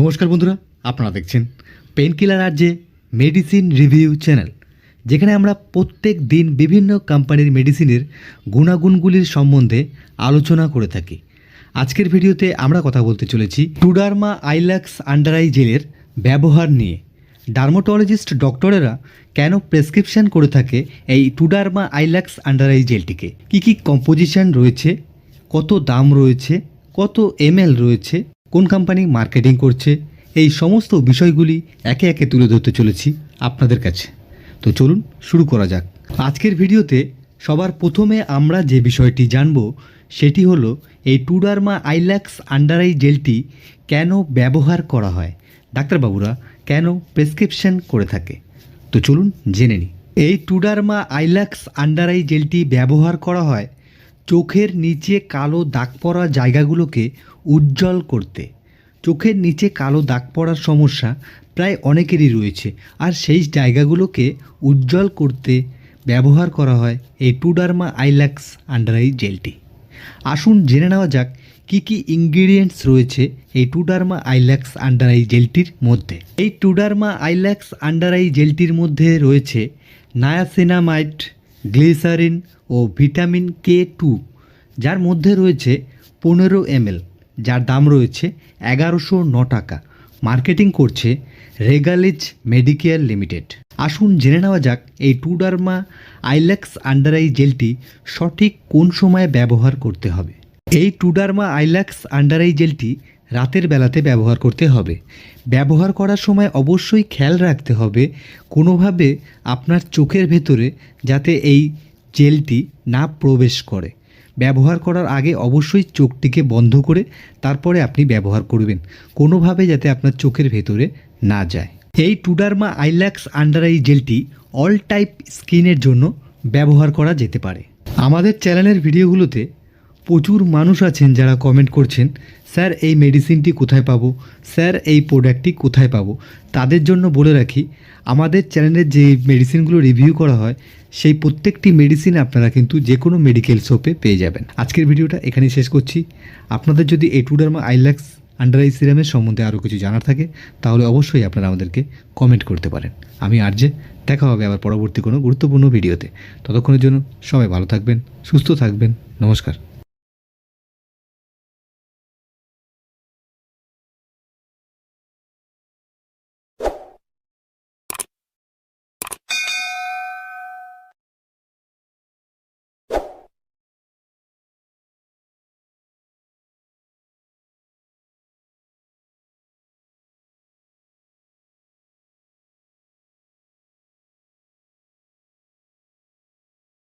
নমস্কার বন্ধুরা, আপনারা দেখছেন পেন কিলার আর যে মেডিসিন রিভিউ চ্যানেল যেখানে আমরা প্রত্যেক দিন বিভিন্ন কোম্পানির মেডিসিনের গুণাগুণগুলির সম্বন্ধে আলোচনা করে থাকি। আজকের ভিডিওতে আমরা কথা বলতে চলেছি টুডার্মা আইল্যাক্স আন্ডারাই জেলের ব্যবহার নিয়ে। ডার্মাটোলজিস্ট ডক্টরেরা কেন প্রেসক্রিপশন করে থাকে এই টুডার্মা আইল্যাক্স আন্ডারাই জেলটিকে কী কী কম্পোজিশন রয়েছে? কত দাম রয়েছে? কত এমএল রয়েছে? কোন কোম্পানি মার্কেটিং করছে, এই সমস্ত বিষয়গুলি একে একে তুলে ধরতে চলেছি আপনাদের কাছে। তো চলুন শুরু করা যাক। আজকের ভিডিওতে সবার প্রথমে আমরা যে বিষয়টি জানব, সেটি হলো এই টুডার্মা আইল্যাক্স আন্ডারাই জেলটি কেন ব্যবহার করা হয়? ডাক্তারবাবুরা, কেন প্রেসক্রিপশন করে থাকে? তো চলুন জেনে নিই। এই টুডার্মা আইল্যাক্স আন্ডারাই জেলটি ব্যবহার করা হয় চোখের নিচে কালো দাগ পড়া জায়গাগুলোকে উজ্জ্বল করতে। চোখের নিচে কালো দাগ পড়ার সমস্যা প্রায় অনেকেরই রয়েছে। আর সেই জায়গাগুলোকে উজ্জ্বল করতে ব্যবহার করা হয় এই টুডার্মা আইল্যাক্স আন্ডারাই জেলটি। আসুন জেনে নেওয়া যাক কী কী ইনগ্রিডিয়েন্টস রয়েছে এই টুডার্মা আইল্যাক্স আন্ডারাই জেলটির মধ্যে। এই টুডার্মা আইল্যাক্স আন্ডারাই জেলটির মধ্যে রয়েছে নায়াসিনামাইড, গ্লিসারিন ও ভিটামিন কে টু। যার মধ্যে রয়েছে পনেরো এমএল, যার দাম রয়েছে এগারোশো ন টাকা। মার্কেটিং করছে রেগালিজ মেডিকেয়ার লিমিটেড। আসুন জেনে নেওয়া যাক এই টুডার্মা আইল্যাক্স আন্ডারাই জেলটি সঠিক কোন সময়ে ব্যবহার করতে হবে। এই টুডার্মা আইল্যাক্স আন্ডারাই জেলটি রাতের বেলাতে ব্যবহার করতে হবে। ব্যবহার করার সময় অবশ্যই খেয়াল রাখতে হবে কোনোভাবে আপনার চোখের ভেতরে যাতে এই জেলটি না প্রবেশ করে। ব্যবহার করার আগে অবশ্যই চোখটিকে বন্ধ করে তারপরে আপনি ব্যবহার করবেন। কোনোভাবে যাতে আপনার চোখের ভেতরে না যায়। এই টুডারমা আইল্যাক্স আন্ডার আই জেলটি অল টাইপ স্কিনের জন্য ব্যবহার করা যেতে পারে। আমাদের চ্যানেলের ভিডিওগুলোতে প্রচুর মানুষ আছেন যারা কমেন্ট করছেন, স্যার, এই মেডিসিনটি কোথায় পাবো? স্যার, এই প্রোডাক্টটি কোথায় পাবো? তাদের জন্য বলে রাখি, আমাদের চ্যানেলের যে মেডিসিনগুলো রিভিউ করা হয়, সেই প্রত্যেকটি মেডিসিন আপনারা কিন্তু যে কোনো মেডিকেল শপে পেয়ে যাবেন। আজকের ভিডিওটা এখানেই শেষ করছি। আপনাদের যদি এই টুডার্মা আইল্যাক্স আন্ডার আই সিরামের সম্বন্ধে আরও কিছু জানার থাকে, তাহলে অবশ্যই আপনারা আমাদেরকে কমেন্ট করতে পারেন। আমি আরজে, দেখা হবে আবার পরবর্তী কোনো গুরুত্বপূর্ণ ভিডিওতে। ততক্ষণের জন্য সবাই ভালো থাকবেন, সুস্থ থাকবেন। নমস্কার।